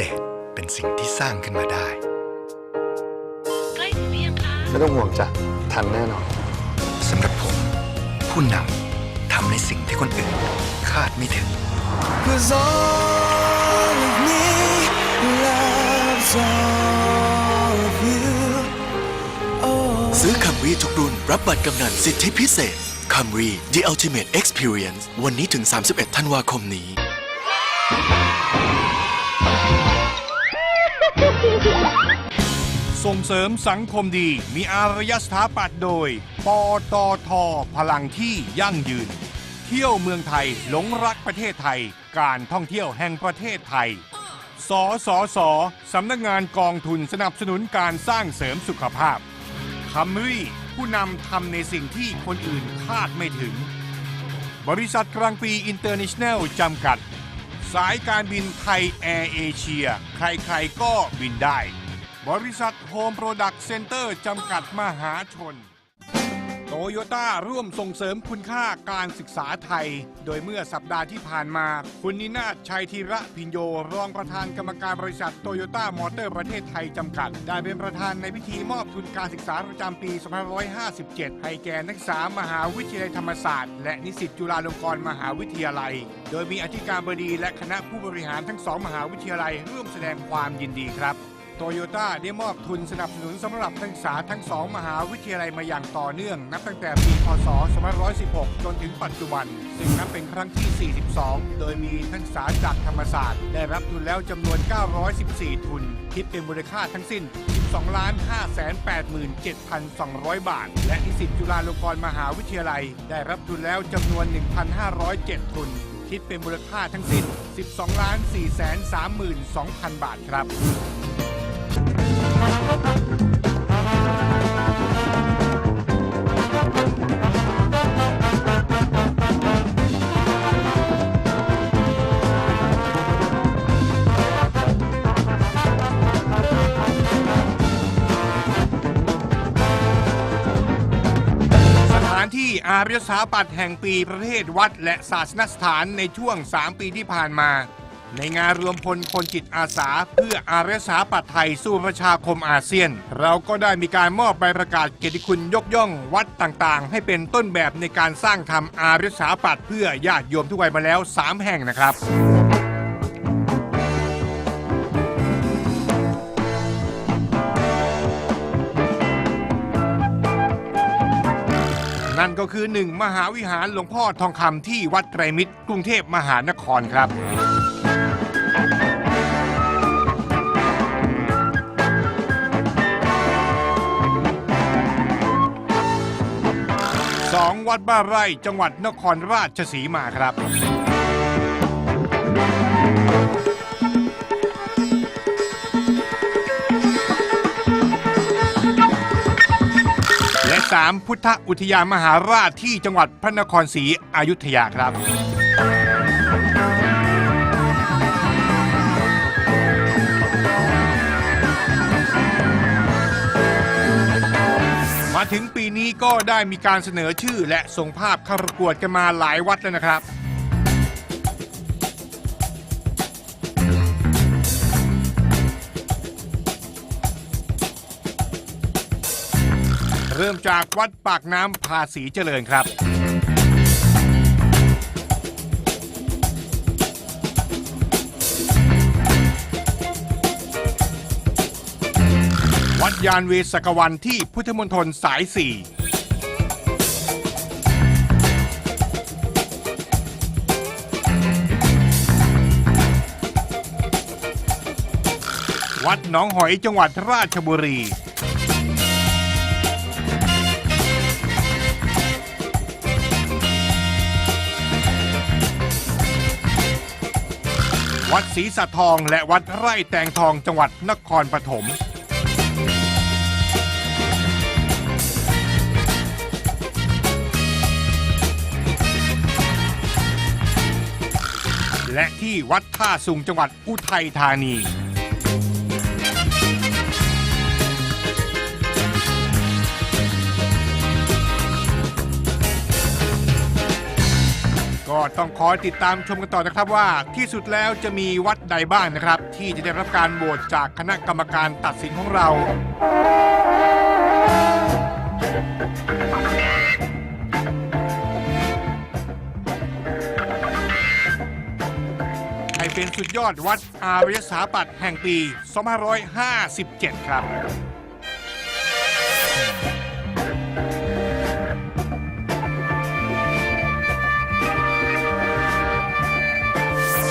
เศษเป็นสิ่งที่สร้างขึ้นมาได้ ใกล้ถึงหรือยังคะไม่ต้องห่วงจ้ะทันแน่นอน สำหรับผม ผู้นำทำในสิ่งที่คนอื่นคาดไม่ถึง Cause all of me loves all of you. Oh. ซื้อคัมรีทุกรุ่นรับบัตรกำนันสิทธิพิเศษคัมรี The Ultimate Experience วันนี้ถึง 31 ธันวาคมนี้ ส่งเสริมสังคมดีมีอารยสถาปัตย์โดย ปตท พลังที่ยั่งยืน เที่ยวเมืองไทยหลงรักประเทศไทย การท่องเที่ยวแห่งประเทศไทย สสส สำนักงานกองทุนสนับสนุนการสร้างเสริมสุขภาพคัมรี่ผู้นำทำในสิ่งที่คนอื่นคาดไม่ถึง บริษัทกลางปีอินเตอร์เนชั่นแนลจำกัด สายการบินไทยแอร์เอเชีย ใครๆก็บินได้ บริษัทโฮมโปรดักต์เซ็นเตอร์จำกัดมหาชน โตโยต้าร่วมส่งเสริมคุณค่าการศึกษาไทย โดยเมื่อสัปดาห์ที่ผ่านมา คุณนินาชัยธีระพิญโย รองประธานกรรมการบริษัทโตโยต้ามอเตอร์ประเทศไทยจำกัด ได้เป็นประธานในพิธีมอบทุนการศึกษาประจำปี 2557 ให้แก่นักศึกษามหาวิทยาลัยธรรมศาสตร์ และนิสิตจุฬาลงกรณ์มหาวิทยาลัย โดยมีอธิการบดีและคณะผู้บริหารทั้งสองมหาวิทยาลัยร่วมแสดงความยินดีครับ โตโยต้าได้มอบทุนสนับสนุนสำหรับนักศึกษาทั้งสองมหาวิทยาลัยมาอย่างต่อเนื่อง นับตั้งแต่ปีพศ 2516 จนถึงปัจจุบัน ซึ่งนับเป็นครั้งที่ 42 โดยมีนักศึกษาจากธรรมศาสตร์ ได้รับทุนแล้วจำนวน 914 ทุน คิดเป็นมูลค่าทั้งสิ้น 12 587,200 บาท และนิสิตจุฬาลงกรณ์มหาวิทยาลัย ได้รับทุนแล้วจำนวน 1,507 ทุนคิดเป็นมูลค่าทั้งสิ้น 12 432,000 บาทครับานที่อารยสถาปัตย์แห่งปีประเภทวัดและศาสนสถานในช่วง 3 ปีที่ผ่านมา ในงานรวมพลคนจิตอาสา เพื่ออารยสถาปัตไทยสู่ประชาคมอาเซียน เราก็ได้มีการมอบใบประกาศเกียรติคุณยกย่องวัดต่างๆ ให้เป็นต้นแบบในการสร้างทำอารยสถาปัตเพื่อญาติโยมทุกวัยมาแล้ว 3 แห่งนะครับนั่นก็คือ 1 มหาวิหารหลวงพ่อทองคำที่วัดไตรมิตรกรุงเทพมหานครครับ สองวัดบ้านไร่จังหวัดนครราชสีมาครับ และ 3 พุทธอุทยานมหาราชที่จังหวัดพระนครศรีอยุธยาครับ ถึงปีนี้ก็ได้มีการเสนอชื่อและส่งภาพเข้าประกวดกันมาหลายวัดแล้วนะครับ เริ่มจากวัดปากน้ำภาษีเจริญครับ ยานเวสกวันที่พุทธมณฑลสายสี่วัดหนองหอยจังหวัดราชบุรีววัดศรีสัทองและวัดไร่แตงทองจังหวัดนครปฐม และที่วัดท่าสุงจังหวัดอุทัยธานี ก็ต้องคอยติดตามชมกันต่อนะครับว่า ที่สุดแล้วจะมีวัดใดบ้างนะครับ ที่จะได้รับการโหวตจากคณะกรรมการตัดสินของเรา เป็นสุดยอดวัดอารยสาปัตย์แห่งปี 2557 ครับ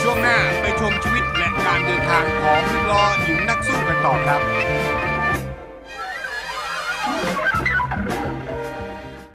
ช่วงหน้าไปชมชีวิตและการเดินทางของลอหญิงนักสู้กันต่อครับ